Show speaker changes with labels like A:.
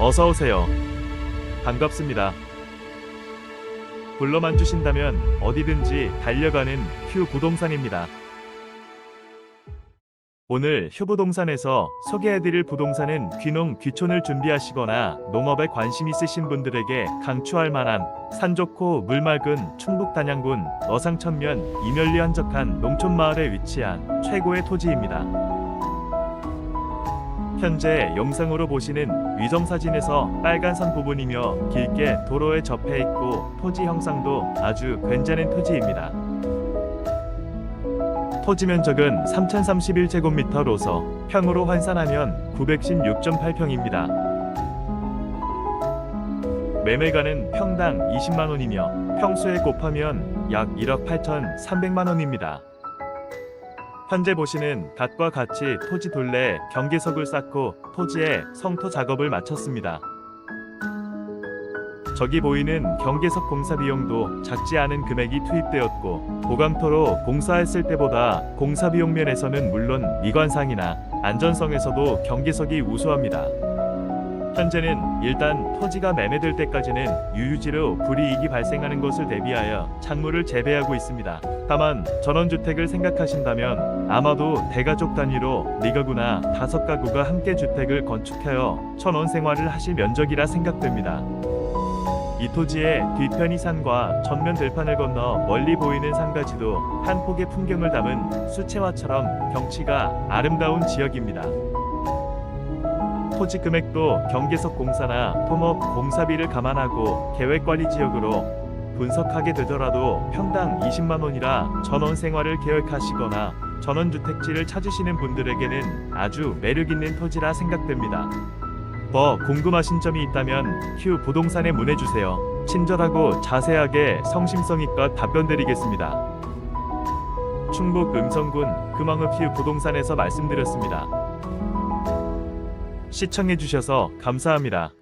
A: 어서 오세요. 반갑습니다. 불러만 주신다면 어디든지 달려가는 휴 부동산입니다. 오늘 휴부동산에서 소개해드릴 부동산은 귀농 귀촌을 준비하시거나 농업에 관심 있으신 분들에게 강추할 만한 산 좋고 물 맑은 충북 단양군 어상천면 이멸리 한적한 농촌 마을에 위치한 최고의 토지입니다. 현재 영상으로 보시는 위성 사진에서 빨간 선 부분이며 길게 도로에 접해 있고 토지 형상도 아주 괜찮은 토지입니다. 토지 면적은 3031제곱미터로서 평으로 환산하면 916.8평입니다. 매매가는 평당 20만 원이며 평수에 곱하면 약 1억 8,300만 원입니다. 현재 보시는 갓과 같이 토지 둘레에 경계석을 쌓고 토지에 성토 작업을 마쳤습니다. 저기 보이는 경계석 공사 비용도 작지 않은 금액이 투입되었고 보강토로 공사했을 때보다 공사 비용 면에서는 물론 미관상이나 안전성에서도 경계석이 우수합니다. 현재는 일단 토지가 매매될 때까지는 유유지로 불이익이 발생하는 것을 대비하여 작물을 재배하고 있습니다. 다만 전원주택을 생각하신다면 아마도 대가족 단위로 4가구나 5가구가 함께 주택을 건축하여 천원 생활을 하실 면적이라 생각됩니다. 이 토지의 뒤편이 산과 전면 들판을 건너 멀리 보이는 산가지도 한 폭의 풍경을 담은 수채화처럼 경치가 아름다운 지역입니다. 토지 금액도 경계석 공사나 토목 공사비를 감안하고 계획관리 지역으로 분석하게 되더라도 평당 20만 원이라 전원 생활을 계획하시거나 전원 주택지를 찾으시는 분들에게는 아주 매력 있는 토지라 생각됩니다. 더 궁금하신 점이 있다면 휴 부동산에 문의 주세요. 친절하고 자세하게 성심성의껏 답변 드리겠습니다. 충북 음성군 금왕읍 휴 부동산에서 말씀드렸습니다. 시청해주셔서 감사합니다.